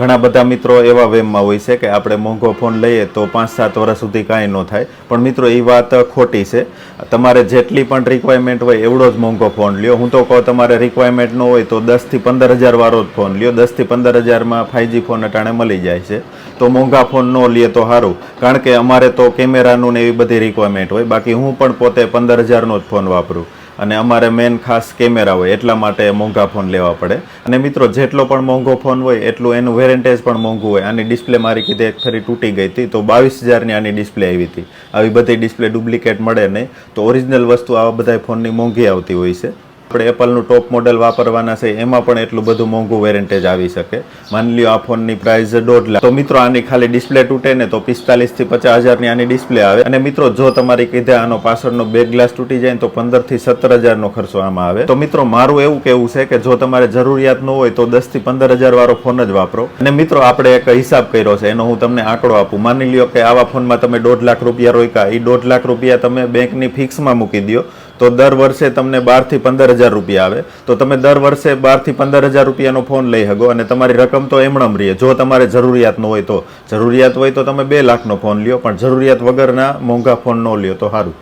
ઘણા બધા મિત્રો એવા વેમમાં હોય છે કે આપણે મોંઘો ફોન લઈએ તો પાંચ સાત વર્ષ સુધી કાંઈ ન થાય. પણ મિત્રો, એ વાત ખોટી છે. તમારે જેટલી પણ રિક્વાયરમેન્ટ હોય એવડો જ મોંઘો ફોન લ્યો. હું તો કહું તમારે રિક્વાયરમેન્ટ ન હોય તો દસથી પંદર હજાર વાળો જ ફોન લ્યો. દસથી પંદર હજારમાં ફાઇવજી ફોન અટાણે મળી જાય છે. તો મોંઘા ફોન ન લઈએ તો સારું. કારણ કે અમારે તો કેમેરાનું ને એવી બધી રિક્વાયરમેન્ટ હોય. બાકી હું પણ પોતે પંદર હજારનો જ ફોન વાપરું. અને અમારે મેન ખાસ કેમેરા હોય, એટલા માટે મોંઘા ફોન લેવા પડે. અને મિત્રો, જેટલો પણ મોંઘો ફોન હોય, એટલું એનું વેરેન્ટેજ પણ મોંઘું હોય. આની ડિસ્પ્લે મારી કીધે એક ફરી તૂટી ગઈ હતી, તો બાવીસ હજારની આની ડિસ્પ્લે આવી હતી. આવી બધી ડિસ્પ્લે ડુપ્લિકેટ મળે નહીં. તો ઓરિજિનલ વસ્તુ આવા બધા ફોનની મોંઘી આવતી હોય છે. આપણે એપલનું ટોપ મોડેલ વાપરવાના છે, એમાં પણ એટલું બધું મોંઘું વેરેન્ટેજ આવી શકે. માની લ્યો આ ફોનની પ્રાઇસ દોઢ લાખ. તો મિત્રો, આની ખાલી ડિસ્પ્લે તૂટે ને તો પિસ્તાલીસથી પચાસ હજારની આની ડિસ્પ્લે આવે. અને મિત્રો, જો તમારી કીધે આનો પાછળનો બેક ગ્લાસ તૂટી જાય તો પંદરથી સત્તર હજારનો ખર્ચો આમાં આવે. તો મિત્રો, મારું એવું કેવું છે કે જો તમારે જરૂરિયાત ન હોય તો દસથી પંદર હજાર વાળો ફોન જ વાપરો. અને મિત્રો, આપણે એક હિસાબ કર્યો છે, એનો હું તમને આંકડો આપું. માની લ્યો કે આવા ફોનમાં તમે દોઢ લાખ રૂપિયા રોક્યા. એ દોઢ લાખ રૂપિયા તમે બેંકની ફિક્સમાં મૂકી દો તો દર વર્ષે તમને બારથી પંદર હજાર રૂપિયા આવે. તો તમે દર વર્ષે બારથી પંદર હજાર રૂપિયાનો ફોન લઈ શકો અને તમારી રકમ તો એમણમ રહે. જો તમારે જરૂરિયાતનો હોય તો. જરૂરિયાત હોય તો તમે બે લાખનો ફોન લ્યો, પણ જરૂરિયાત વગરના મોંઘા ફોન ન લ્યો તો સારું.